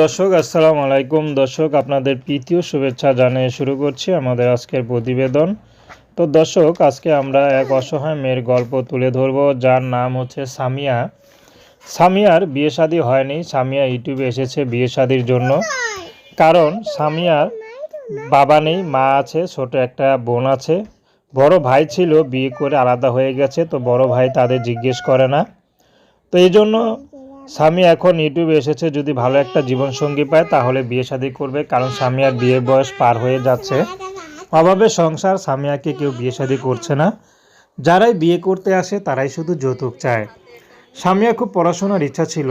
দর্শক, আসসালামু আলাইকুম। দর্শক, আপনাদের প্রীতীয় শুভেচ্ছা জানিয়ে শুরু করছি আমাদের আজকের প্রতিবেদন। তো দর্শক, আজকে আমরা এক অসহায় মেয়ের গল্প তুলে ধরব, যার নাম হচ্ছে সামিয়া। সামিয়ার বিয়ে শাদী হয়নি, সামিয়া ইউটিউবে এসেছে বিয়ে শাদির জন্য। কারণ সামিয়ার বাবা নেই, মা আছে, ছোট একটা বোন আছে। বড় ভাই ছিল, বিয়ে করে আলাদা হয়ে গেছে, তো বড় ভাই তাদের জিজ্ঞেস করে না। তো এই জন্য স্বামী এখন ইউটিউবে এসেছে, যদি ভালো একটা জীবনসঙ্গী পায় তাহলে বিয়ে শাদী করবে, কারণ স্বামী আর বিয়ের বয়স পার হয়ে যাচ্ছে। অভাবে সংসার স্বামীয়াকে কেউ বিয়ে শাদী করছে না। যারাই বিয়ে করতে আসে তারাই শুধু যৌতুক চায়। স্বামীয়া খুব পড়াশোনার ইচ্ছা ছিল,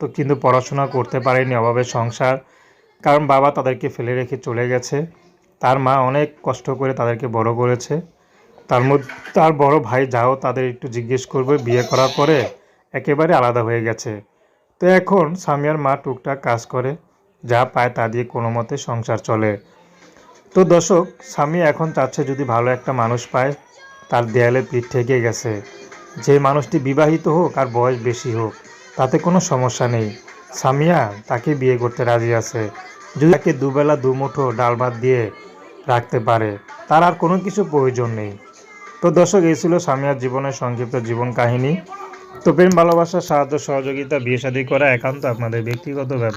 তো কিন্তু পড়াশোনা করতে পারেনি অভাবে সংসার, কারণ বাবা তাদেরকে ফেলে রেখে চলে গেছে। তার মা অনেক কষ্ট করে তাদেরকে বড় করেছে। তার মধ্যে, তার বড় ভাই যাও তাদের একটু জিজ্ঞেস করবে, বিয়ে করার পরে একেবারে আলাদা হয়ে গেছে। তো এখন সামিয়ার মা টুকটাক কাজ করে, যা পায় তা দিয়ে কোনো মতে সংসার চলে। তো দর্শক, স্বামী এখন চাচ্ছে যদি ভালো একটা মানুষ পায়, তার দেয়ালে পিঠ ঠেকে গেছে। যে মানুষটি বিবাহিত হোক আর বয়স বেশি হোক, তাতে কোনো সমস্যা নেই। সামিয়া তাকে বিয়ে করতে রাজি আছে। যদি তাকে দুবেলা দুমুঠো ডাল ভাত দিয়ে রাখতে পারে, তার আর কোনো কিছু প্রয়োজন নেই। তো দর্শক, এই ছিল সামিয়ার জীবনের সংক্ষিপ্ত জীবন কাহিনী। তো প্রেম ভালোবাসা সাহায্য সহযোগিতা বিয়ে শাদী করা একান্ত আপনাদের ব্যক্তিগত ব্যাপার।